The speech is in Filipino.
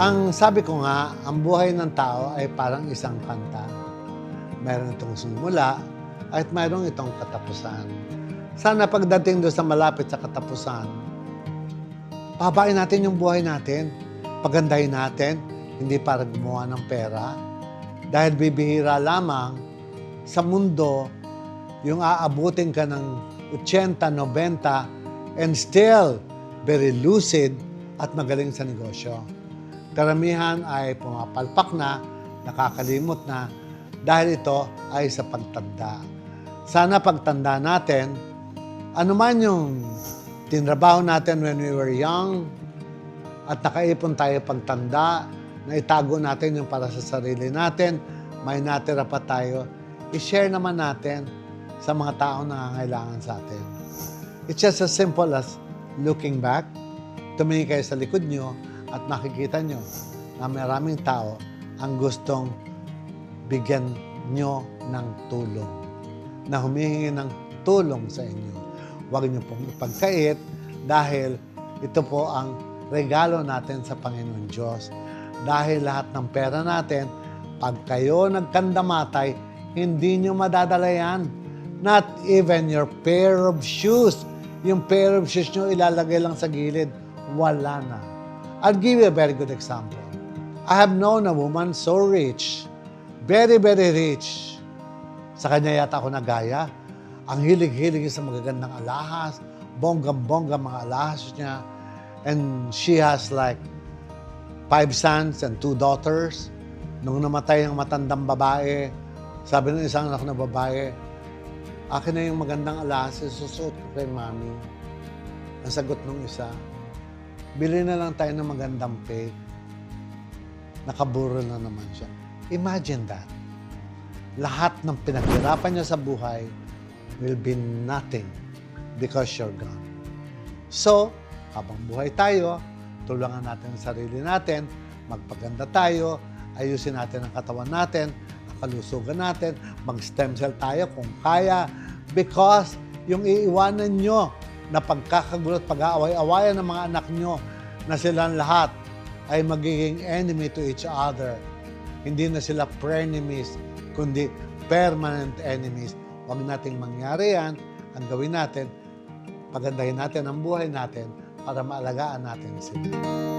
Ang sabi ko nga, ang buhay ng tao ay parang isang kanta. Meron itong simula at mayroong itong katapusan. Sana pagdating doon sa malapit sa katapusan, pabain natin yung buhay natin, pagandahin natin, hindi para gumawa ng pera. Dahil bibihira lamang sa mundo yung aabutin ka ng 80, 90 and still very lucid at magaling sa negosyo. Karamihan ay pumapalpak na, nakakalimot na dahil ito ay sa pagtanda. Sana pagtanda natin, ano man yung tinrabaho natin when we were young at nakaipon tayo pagtanda, na itago natin yung para sa sarili natin, may natira pa tayo, i-share naman natin sa mga taong nangangailangan sa atin. It's just as simple as looking back, tumingin kayo sa likod nyo at makikita nyo na maraming tao ang gustong bigyan nyo ng tulong, na humihingi ng tulong sa inyo. Huwag nyo pong ipagkait dahil ito po ang regalo natin sa Panginoon Diyos. Dahil lahat ng pera natin, pag kayo nagkandamatay, hindi nyo madadala yan. Not even your pair of shoes. Yung pair of shoes nyo ilalagay lang sa gilid, wala na. I'll give you a very good example. I have known a woman so rich, very, very rich. Sa kanya yata ako nagaya. Ang hilig-hilig sa magagandang alahas, bonggang-bongga mga alahas niya. And she has like five sons and two daughters. Nung namatay ang matandang babae, sabi ng isang anak na babae, akin na yung magandang alahas, susuot ko kay mami. Ang sagot ng isa, bili na lang tayo ng magandang fake. Nakaburo na naman siya. Imagine that. Lahat ng pinaghirapan niya sa buhay will be nothing because you're gone. So, habang buhay tayo, tulungan natin ang sarili natin, magpaganda tayo, ayusin natin ang katawan natin, ang kalusugan natin, mag-stem cell tayo kung kaya because yung iiwanan nyo na pagkakagulat, pag-aaway-awayan ng mga anak nyo na silang lahat ay magiging enemy to each other. Hindi na sila frenemies, kundi permanent enemies. Huwag nating mangyari yan. Ang gawin natin, pagandahin natin ang buhay natin para maalagaan natin sila.